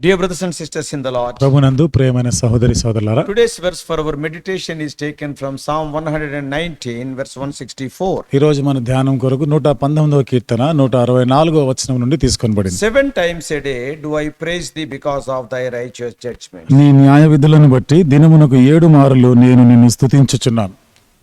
Dear brothers and sisters in the Lord, ప్రభునందు ప్రియమైన సహోదరి సోదరులారా today's verse for our meditation is taken from Psalm 119, verse 164. ఈ రోజు మన ధ్యానం కొరకు నూట పంతొమ్మిదవ కీర్తన నూట అరవై నాలుగో వచనం నుండి తీసుకొనబడింది Seven times a day do I praise thee because of thy righteous judgment. నీ న్యాయ విధులను బట్టి దినమునకు ఏడు మారులు నేను నిన్ను స్తుతించుచున్నాను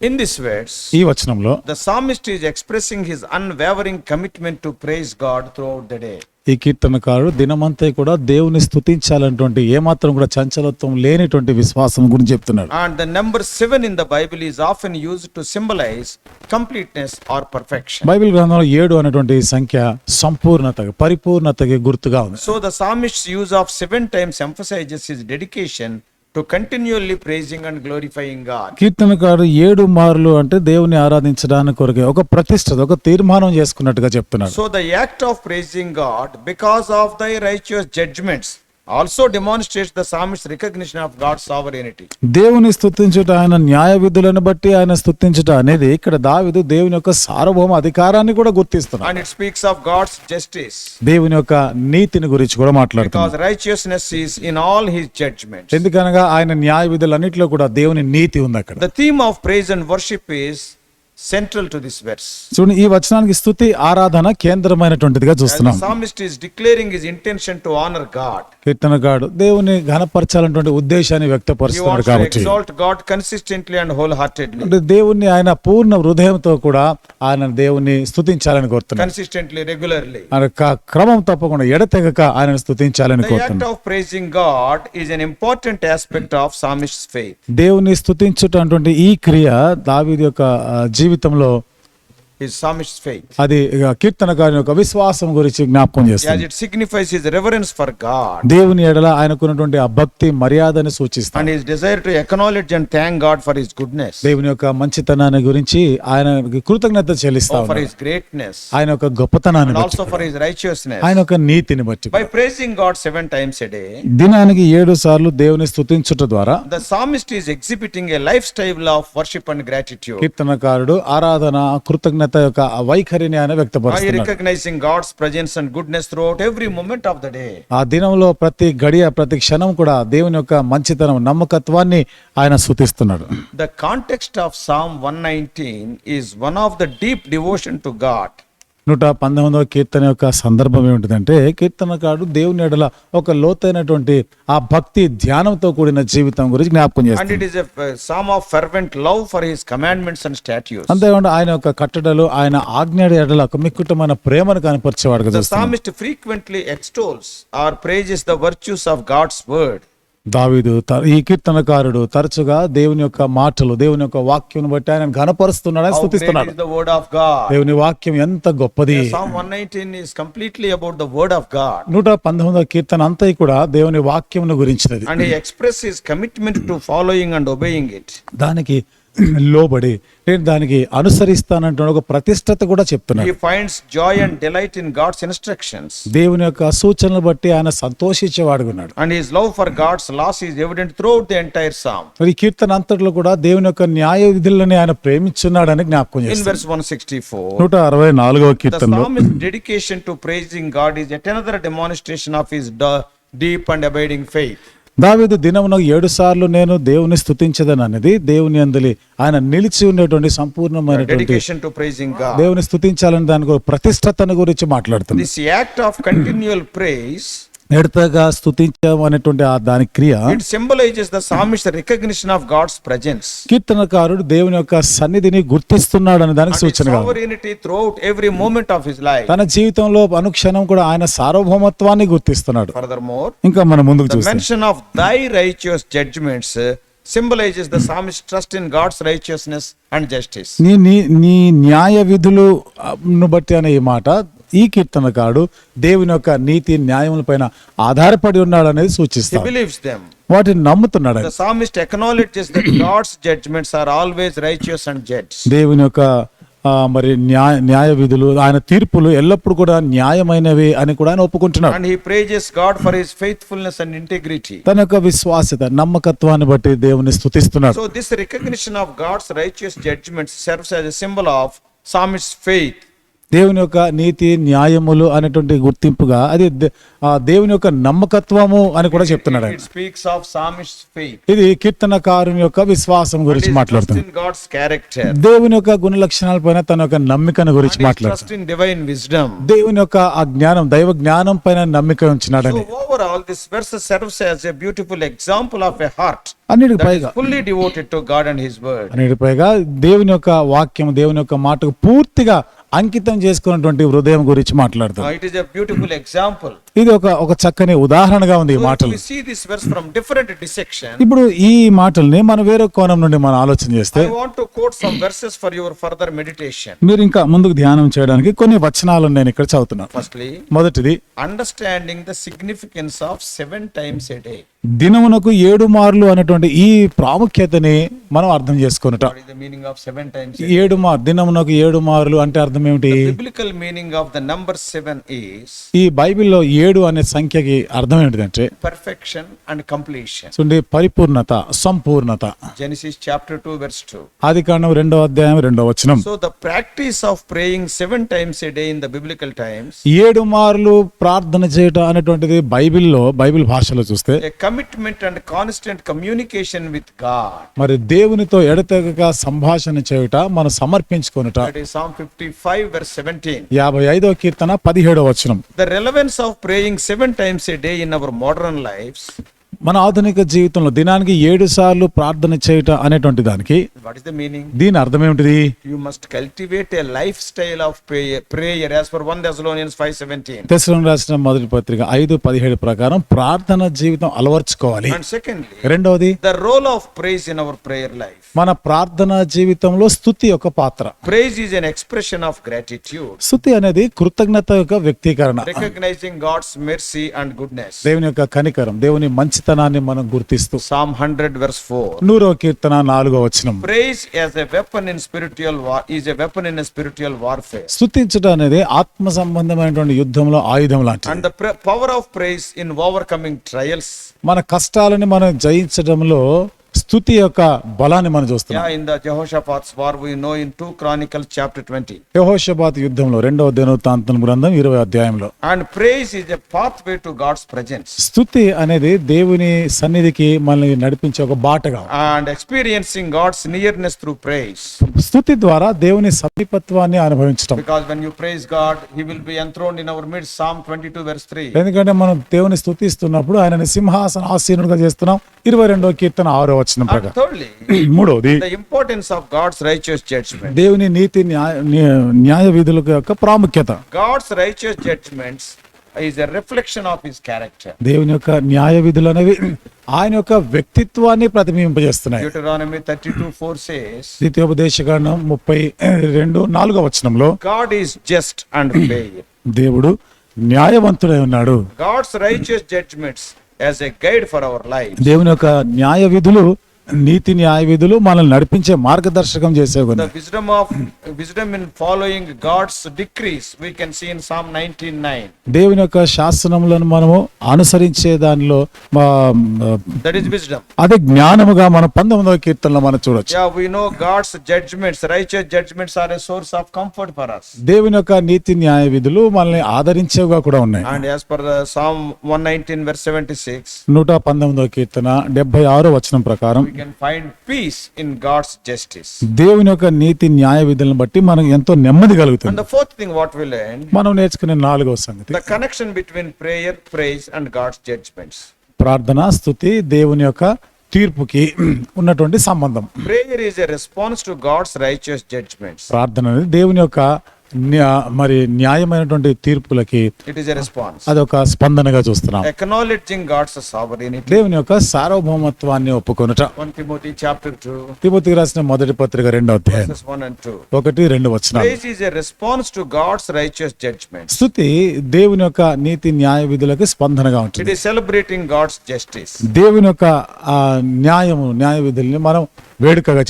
In this verse, ఈ వచనంలో the psalmist is expressing his unwavering commitment to praise God throughout the day. ఈ కీర్తనకారుడు దినమంతా కూడా దేవుని స్తుంచాలన్నటువంటి ఏమాత్రం కూడా చంచలత్వం లేనిటువంటి విశ్వాసం గురించి చెప్తున్నాడు. And the number seven in the Bible is an use to symbolize completeness or perfection Bible గ్రంథంలో ఏడు అనేటువంటి సంఖ్య సంపూర్ణత పరిపూర్ణతకి గుర్తుగా ఉంది. So the psalmist's use of seven times emphasizes his dedication to continually praising and glorifying God కీర్తనకారు ఏడు మార్లు అంటే దేవుని ఆరాధించడానికి కొరకే ఒక ప్రతిష్ట ఒక తీర్మానం చేసుకున్నట్టుగా చెప్తున్నాడు. So the act of praising God because of thy righteous judgments also demonstrate the psalmist's recognition of God sovereignty దేవుని స్థుతించట ఆయన న్యాయ విధులను బట్టి ఆయన స్థుతించట అనేది ఇక్కడ దావిదు దేవుని యొక్క సార్వభౌమ అధికారాన్ని కూడా గుర్తిస్తున్నారు and it speaks of God's justice దేవుని యొక్క నీతిని గురించి కూడా మాట్లాడుతుంది righteousness is in all his judgment ఎందుకనగా ఆయన న్యాయ విధులన్నిటిలో కూడా దేవుని నీతి ఉంది అక్కడ. The theme of praise and worship is central to this verse చూడండి ఈ వచనానికి స్థుతి ఆరాధన కేంద్రమైనటువంటిదిగా చూస్తున్నాం. Psalmist is declaring his intention to honour God Keerthana God దేవుని ఘనపరచాలనేటువంటి ఉద్దేశాన్ని వ్యక్తపరుస్తున్నాడు కాబట్టి. Exalt God consistently and wholeheartedly అంటే దేవుని ఆయన పూర్ణ హృదయంతో కూడా ఆయన దేవుని స్తుతించాలని కోరుతున్నాడు. కన్సిస్టెంట్లీ రెగ్యులర్లీ ఆయన క్రమం తప్పకుండా ఎడతెగక ఆయన స్తుతించాలని కోరుతున్నాడు. Of praising God is an important aspect of psalmist's faith దేవుని స్తుతించుటటువంటి ఈ క్రియ దావీది యొక్క జీవ జీవితంలో అది కీర్తన గారి యొక్క విశ్వాసం గురించి జ్ఞాపకం చేస్తుంది. సిగ్నిఫైస్ హిస్ రెవరెన్స్ ఫర్ దేవుని ఎడల ఆయనకున్నటువంటి ఆ భక్తి మర్యాదని సూచిస్తాడు and his desire and thank God for his goodness దేవుని యొక్క మంచితనాన్ని గురించి ఆయన కృతజ్ఞత చెల్లిస్తాడు ఫర్ హిస్ గ్రేట్నెస్ ఆయన యొక్క గొప్పతనాన్ని ఆల్సో ఫర్ హిస్ రైచియస్నెస్ ఆయన యొక్క నీతిని బట్టి by praising God 7 times a దినానికి ఏడు సార్లు దేవుని స్తుతించుట ద్వారా the psalmist is exhibiting a lifestyle of worship and gratitude కీర్తనకారుడు ఆరాధన కృతజ్ఞత ఆయన అత యొక్క వైఖరిని ఆయన వ్యక్తపరుస్తున్నాడు ఆ దినంలో ప్రతి గడియ ప్రతి క్షణం కూడా దేవుని యొక్క మంచితనం నమ్మకత్వాన్ని ఆయన సూచిస్తున్నాడు. The context of Psalm one nineteen is one of the deep devotion to God నూట పంతొమ్మిదవ కీర్తన యొక్క సందర్భం ఏమిటిదంటే కీర్తనకారుడు దేవుని ఎడల ఒక లోతైనటువంటి ఆ భక్తి ధ్యానంతో కూడిన జీవితం గురించి జ్ఞాపకం And చేస్తాడు it is a psalm of fervent love for his commandments and statutes. అంతేకాకుండా ఆయన యొక్క కట్టడలు ఆయన ఆజ్ఞాడి ఎడల ఒక మిక్కుటమైన ప్రేమను చూస్తాం psalmist frequently extols or praises the virtues of God's word. దావిదు ఈ కీర్తనకారుడు తరచుగా దేవుని యొక్క మాటలు దేవుని యొక్క వాక్యం బట్టి ఆయన గణపరుస్తున్నాడని స్థుతిస్తున్నాడు. దేవుని వాక్యం ఎంత గొప్పది. Completely about the word of God నూట పంతొమ్మిదవ కీర్తన అంతా కూడా దేవుని వాక్యం గురించి and express his commitment to following and obeying it దానికి లోబడి. నేను దానికి అనుసరిస్తానంటున్న ఒక ప్రతిష్టత కూడా చెప్తున్నాను finds joy and delight in God's instructions దేవుని యొక్క సూచనలు బట్టి ఆయన సంతోషించేవాడు వాడుకున్నాడు and his love for God's laws is evident throughout the entire Psalm మరి కీర్తన అంతట్లో కూడా దేవుని యొక్క న్యాయ విధులని ఆయన ప్రేమించున్నాడు అని జ్ఞాపకం చేస్తుంది in verse 164 164 Keerthana Psalm is to praising God is at another demonstration of his deep and abiding faith దావీదు దినమున ఏడు సార్లు నేను దేవుని స్తుతించదని అనేది దేవుని అందలి ఆయన నిలిచి ఉండేటువంటి సంపూర్ణమైనటువంటి. దేవుని స్తుతించాలని దానికి ఒక ప్రతిష్టతను గురించి మాట్లాడుతుంది This act of continual praise, నెడతగా స్థుతించాము అనేటువంటి ఆ దాని క్రియ it symbolizes the psalmist's recognition of God's presence కీర్తనకారుడు దేవుని యొక్క సన్నిధిని గుర్తిస్తున్నాడు అనే దానికి సూచన sovereignty through every moment of his life తన జీవితంలో అనుక్షణం కూడా ఆయన సార్వభౌమత్వాన్ని గుర్తిస్తున్నాడు. ఫర్దర్ మోర్ ఇంకా మన ముందుకు చూస్తాం mention of thy righteous judgments symbolizes the psalmist's trust in God's righteousness and justice నీ నీ న్యాయ విధులు బట్టి అనే మాట ఈ కీర్తనకాడు దేవుని యొక్క నీతి న్యాయముల పైన ఆధారపడి ఉన్నాడు అనేది సూచిస్తాడు వాటిని నమ్ముతున్నాడు. Psalmist acknowledge God's judgments are always righteous and judge దేవుని యొక్క మరి న్యాయ న్యాయ విధులు ఆయన తీర్పులు ఎల్లప్పుడు కూడా న్యాయమైనవి అని కూడా ఆయన ఒప్పుకుంటున్నాడు. And he praises God for his faithfulness and integrity తన యొక్క విశ్వాసత నమ్మకత్వాన్ని బట్టి దేవుని స్తుతిస్తున్నాడు. So this recognition of God's righteous judgments serves symbol of psalmist's faith దేవుని యొక్క నీతి న్యాయములు అనేటువంటి గుర్తింపుగా అది దేవుని యొక్క నమ్మకత్వము అని కూడా చెప్తున్నాడు psalmist's faith. ఇది కీర్తనకారుని యొక్క విశ్వాసం గురించి మాట్లాడుతుంది. దేవుని యొక్క గుణ లక్షణాల పైన తన యొక్క నమ్మికను గురించి మాట్లాడుతుంది divine wisdom. దేవుని యొక్క ఆ జ్ఞానం దైవ జ్ఞానం పైన నమ్మిక ఉంచినాడని So overall, this verse serves as a beautiful example of a heart అన్నిటి that is పైగా fully devoted to God and His word. అన్నిటి పైగా దేవుని యొక్క వాక్యం దేవుని యొక్క మాటకు పూర్తిగా అంకితం చేసుకున్నటువంటి హృదయం గురించి Uh, it is beautiful example. ఇది ఒక ఒక చక్కని ఉదాహరణగా ఉంది ఈ మాటలు. ఇప్పుడు ఈ మాటల్ని మనం వేరే కోణం నుండి మనం ఆలోచన చేస్తే మీరు ఇంకా ముందుకు ధ్యానం చేయడానికి కొన్ని వచనాలు నేను ఇక్కడ చదువుతున్నాను మొదటిది understanding the significance of seven times దినమునకు ఏడు మార్లు అనేటువంటి ఈ ప్రాముఖ్యతని మనం అర్థం చేసుకున్నట మీనింగ్ సెవెన్ టైమ్స్ ఏడు మార్ దినమునకు ఏడు మార్లు అంటే అర్థం ఏమిటి? Bible meaning of the number seven ఈ బైబిల్లో ఏడు అనే సంఖ్యకి అర్థం ఏంటంటే పర్ఫెక్షన్ అండ్ కంప్లీషన్ పరిపూర్ణత సంపూర్ణత. Genesis chapter two verse two ఆది కాండం రెండో అధ్యాయం రెండో వచనం. So the practice of praying seven times a day in the biblical times ఏడు మార్లు ప్రార్థన చేయటం అనేటువంటిది బైబిల్లో బైబిల్ భాషలో చూస్తే commitment and constant communication with God మరి దేవునితో ఎడతెగక సంభాషణ చేయుట మనం సమర్పించుకొనుట. Psalm fifty five verse seventeen యాభై ఐదో కీర్తన పదిహేడో వచనం. The relevance of praying seven times a day in our modern lives. మన ఆధునిక జీవితంలో దినానికి ఏడు సార్లు ప్రార్థన చేయటం అనేటువంటి దానికి దీని అర్థం ఏమిటి you must cultivate a lifestyle of prayer as for 1 Thessalonians 5:17 రాసిన మొదటి పత్రిక 5:17 ప్రకారం ప్రార్థన జీవితం అలవర్చుకోవాలి. And secondly the role of praise in our prayer life మన ప్రార్థన జీవితంలో స్తుతి యొక్క పాత్ర. Praise is an expression of gratitude స్తుతి అనేది కృతజ్ఞత యొక్క వ్యక్తీకరణ. Recognising God's mercy and goodness దేవుని యొక్క కనికరం దేవుని మంచి కీర్తనాన్ని మనం గుర్తిస్తూ సామ్ హండ్రెడ్ వర్స్ ఫోర్ నూరో కీర్తన నాలుగో వచ్చిన praise as a weapon in spiritual war is a weapon in spiritual warfare స్తుతించడం అనేది ఆత్మ సంబంధమైనటువంటి యుద్ధంలో ఆయుధం లాంటి and power of praise in overcoming trials మన కష్టాలని మనం జయించడంలో స్తుతి యొక్క బలాన్ని మనం చూస్తున్నాం. In the Jehoshaphat war we know in two Chronicle chapter 20 జహోషాపాత్ యుద్ధంలో రెండవ దినవృత్తాంతం గ్రంథం 20వ అధ్యాయంలో. And praise is a pathway to God's presence స్తుతి అనేది దేవుని సన్నిధికి మనల్ని నడిపించే ఒక బాటగా. And experiencing God's nearness through praise స్తుతి ద్వారా దేవుని సమీపత్వాన్ని అనుభవించడం because when you praise God he will be enthroned in our mid Psalm 22 verse 3 ఎందుకంటే మనం దేవుని స్తుతిస్తున్నప్పుడు ఆయన సింహాసన ఆసీనుడిగా చేస్తున్నాం. 22వ కీర్తన 6వ వచనం. ప్రకారం మూడవది importance of God's righteous judgment. దేవుని నీతి న్యాయ విధుల యొక్క ప్రాముఖ్యత God's righteous judgments is a reflection of His character. దేవుని యొక్క న్యాయ విధులు అనేవి ఆయన యొక్క వ్యక్తిత్వాన్ని ప్రతిబింబజేస్తున్నాయి Deuteronomy 32, 4 says, ద్వితీయోపదేశకాండం ముప్పై రెండు నాలుగో వచనంలో God is just and fair. దేవుడు న్యాయవంతుడై ఉన్నాడు God's righteous judgments as a guide for our lives. దేవుని యొక్క న్యాయ విధులు నీతి న్యాయ విధులు మనల్ని నడిపించే మార్గదర్శకం చేసే the wisdom of wisdom in following God's decrees we can see in Psalm 19 దేవుని యొక్క శాసనములను మనము అనుసరించే దానిలో దట్ ఇస్ విజ్డమ్ అదే జ్ఞానముగా మన పంతొమ్మిదవ కీర్తనలో మనం చూడొచ్చు. Yeah we know God's Raichur judgments are a source of comfort for us. దేవుని యొక్క నీతి న్యాయ విధులు మనల్ని ఆదరించేవిగా కూడా ఉన్నాయి. And as per the Psalm 119 verse 76 119వ కీర్తన 76వ వచనం ప్రకారం can find peace in God's justice దేవుని యొక్క నీతి న్యాయ విధులను బట్టి మనం ఎంతో నెమ్మది కలుగుతుంది. ఫోర్త్ థింగ్ వాట్ వి మనం నేర్చుకునే నాలుగో సంగతి. Connection between prayer praise and God's judgments ప్రార్థన స్థుతి దేవుని యొక్క తీర్పుకి ఉన్నటువంటి సంబంధం. Prayer is a response to God's righteous judgment ప్రార్థన దేవుని యొక్క మరి న్యాయమైనటువంటి తీర్పులకి అది ఒక స్పందనగా చూస్తున్నాం. ఎక్నాలెడ్జింగ్ గాడ్స్ సావరీనిటీ దేవుని యొక్క సార్వభౌమత్వాన్ని ఒప్పుకొనుట. తిమోతికి రాసిన మొదటి పత్రిక రెండు అధ్యాయం. ఒకటి రెండు వచ్చిన response to God's righteous judgment స్థుతి దేవుని యొక్క నీతి న్యాయ విధులకు స్పందనగా ఉంటుంది. సెలబ్రేటింగ్ గాడ్స్ జస్టిస్ దేవుని యొక్క న్యాయము న్యాయ విధుల్ని మనం వేడుకగా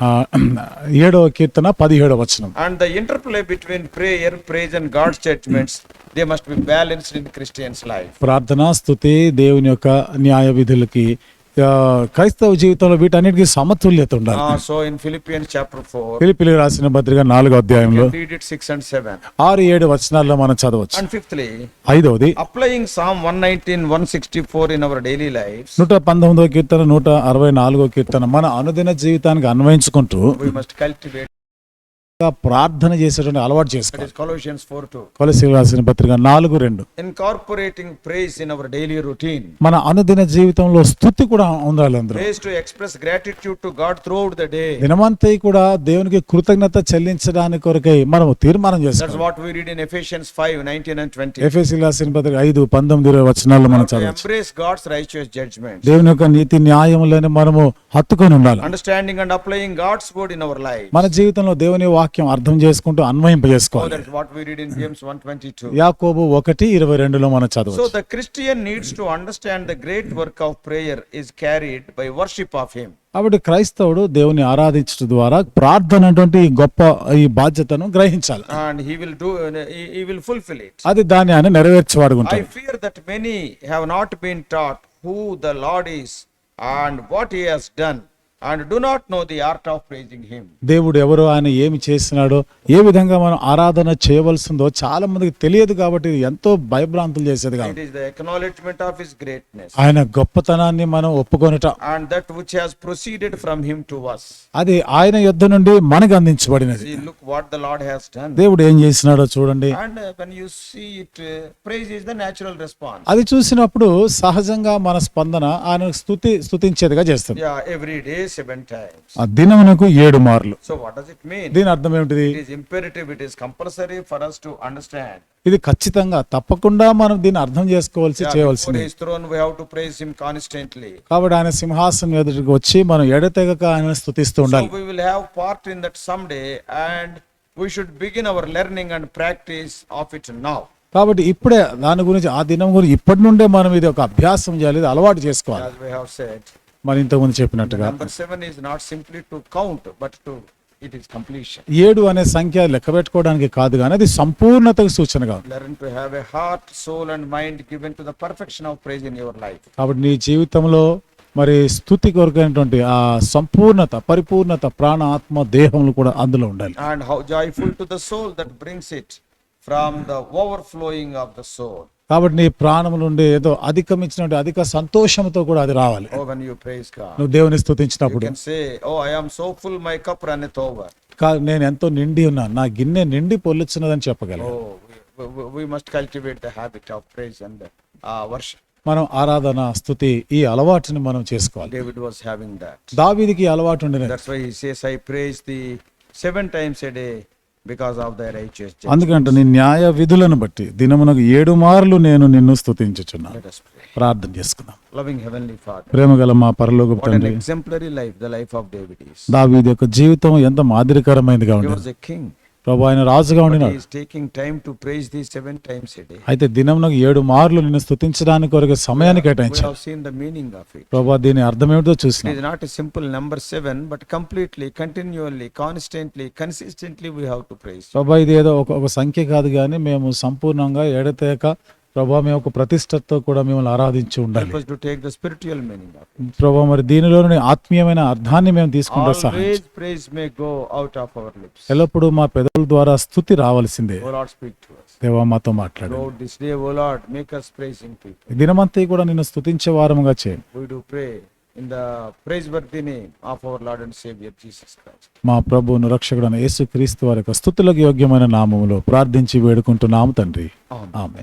ah, ఏడవ కీర్తన పదిహేడవ వచనం. And interplay between prayer praise and God statements they must be balanced Christians life ప్రార్థన స్థుతి దేవుని యొక్క న్యాయ విధులకి క్రైస్తవ జీవితంలో వీటన్నిటికీ సమతుల్యత ఉండాలి so in Philippians chapter 4, పిలిపిలి రాసిన పత్రిక నాలుగో అధ్యాయంలో 6 and 7. ఆరు ఏడు వచనాల్లో మనం చదవచ్చు And fifthly, ఐదవది applying Psalm 119, 164 in our daily lives, నూట పంతొమ్మిదో కీర్తన నూట అరవై నాలుగో కీర్తన మన అనుదిన జీవితానికి అన్వయించుకుంటూ we must cultivate. ప్రార్థన చేసేటువంటి అలవాటు చేసుకోవాలి. పత్రిక నాలుగు రెండు. Incorporating praise in our daily routine మన అనుదిన జీవితంలో స్థుతి కూడా ఉండాలి అందరూ praise to express gratitude to God through the day దినమంతా కూడా దేవునికి కృతజ్ఞత చెల్లించడానికి కొరకై మనం తీర్మానం చేసుకోవాలి. What we read in Ephesians 5 19 and 20 Ephesian పత్రిక 5 19 20 వచనాల్లో మనం చదవచ్చు. ప్రైజ్ గాడ్స్ రైచియస్ జడ్జ్మెంట్ దేవుని యొక్క నీతి న్యాయం లేని మనము హత్తుకొని ఉండాలి. Understanding and applying God's word in our life మన జీవితంలో దేవుని వాక్ వాక్యం అర్థం చేసుకుంటూ అన్వయింప యాకోబు ఒకటి ఇరవై రెండులో మనం చదువు so Christian needs to understand the great work of prayer is carried by worship of him కాబట్టి క్రైస్తవుడు దేవుని ఆరాధించడం ద్వారా ప్రార్థన గొప్ప ఈ బాధ్యతను గ్రహించాలి. And he will do he will fulfil అది దాన్ని ఆయన నెరవేర్చేవాడు I fear that many have not been taught who the Lord is and what he done and do not know the art of praising him దేవుడు ఎవరు ఆయన ఏమి చేసినాడో ఏ విధంగా మనం ఆరాధన చేయవలసిందో చాలా మందికి తెలియదు కాబట్టి ఎంతో భయభ్రాంతులు చేసేది కాదు. ఇట్ ఆఫ్ హిస్ గ్రేట్నెస్ ఆయన గొప్పతనాన్ని మనం ఒప్పుకొనట. And that which has proceeded from him to us. అది ఆయన యుద్ధ నుండి మనకు అందించబడినది. Look what the Lord has దేవుడు ఏం చేసినాడో చూడండి. And when you see it praise is the natural response అది చూసినప్పుడు సహజంగా మన స్పందన ఆయన స్థుతి స్థుతించేదిగా చేస్తుంది. Yeah everyday seven times. ఆ దినమునకు ఏడు మార్లు So, what does it mean? దీని అర్థం ఏమిటిది It is imperative, it is compulsory for us to understand. ఇది ఖచ్చితంగా తప్పకుండా మనం దీన్ని అర్థం చేసుకోవాల్సి చేయవలసింది throne, we have to praise Him constantly. కాబట్టి ఆయన సింహాసనం ఎదుటికి వచ్చి మనం ఎడతెగక ఆయన స్థుతిస్తూ So, ఉండాలి we will have part in that someday, and we should begin our learning and practice of it now. కాబట్టి ఇప్పుడే దాని గురించి ఆ దినం గురించి ఇప్పటి నుండే మనం ఇది ఒక అభ్యాసం చేయాలి అలవాటు చేసుకోవాలి మరి ఇంతకుముందు చెప్పినట్టుగా. ఏడు అనే సంఖ్య లెక్క పెట్టుకోవడానికి కాదు కానీ అది సంపూర్ణతకు సూచనగా కాబట్టి నీ జీవితంలో మరి స్థుతి కొరకైనటువంటి ఆ సంపూర్ణత పరిపూర్ణత ప్రాణ ఆత్మ దేహములు కూడా అందులో ఉండాలి. And how joyful to the soul that brings it from the overflowing of the soul కాబట్టి నీ ప్రాణములు నుండి ఏదో అధికమించిన అధిక సంతోషంతో కూడా అది రావాలి. నువ్వు దేవుని స్థుతించినప్పుడు నేను ఎంతో నిండి ఉన్నాను. నా గిన్నె నిండి పొల్లుచున్నదని చెప్పగలను. మనం ఆరాధన స్థుతి ఈ అలవాటుని మనం చేసుకోవాలి. డేవిడ్ వాస్ హావింగ్ దట్ దావీదుకి అలవాటు ఉండనే that's why he says praise the 7 times a day అందుకంటే న్యాయ విధులను బట్టి దినమునకు ఏడు మార్లు నేను నిన్ను స్థుతించుచున్నాను ప్రార్థన చేసుకుందాం. ప్రేమగల మా పరలోక దావీద్ యొక్క జీవితం ఎంత మాదిరికరమైనదిగా ఉండేది ప్రభు ఆయన రాజుగా ఉండినాడు. Time to praise the seven times అయితే దినం ఏడు మార్లు నిన్ను స్థుతించడానికి వరకు సమయాన్ని కేటాయించాడు. సీన్ ద మీనింగ్ ఆఫ్ ప్రభు దీని అర్థం ఏమిటో చూసిన. ఇది not simple number seven but completely continuously constantly consistently we have to praise ప్రభా ఇది ఏదో ఒక సంఖ్య కాదు కానీ మేము సంపూర్ణంగా ఎడతేక ప్రభా మేము ఒక ప్రతిష్టతో కూడా మిమ్మల్ని ఆరాధించి ఉండాలి. ప్రభా మరి దీనిలోని ఆత్మీయమైన అర్థాన్ని మేము తీసుకుంటాం ఎల్లప్పుడూ మా పెదవుల ద్వారా స్థుతి రావాల్సిందే. దేవా మాతో మాట్లాడు దినమంతా కూడా నిన్ను స్థుతించే వారముగా చేయండి. ఇన్ ద ప్రైజ్ బర్త్డే ని of our Lord and Saviour మా ప్రభువును రక్షకుడైన యేసుక్రీస్తు వారి యొక్క స్థుతులకు యోగ్యమైన నామములో ప్రార్థించి వేడుకుంటున్నాము తండ్రి. ఆమె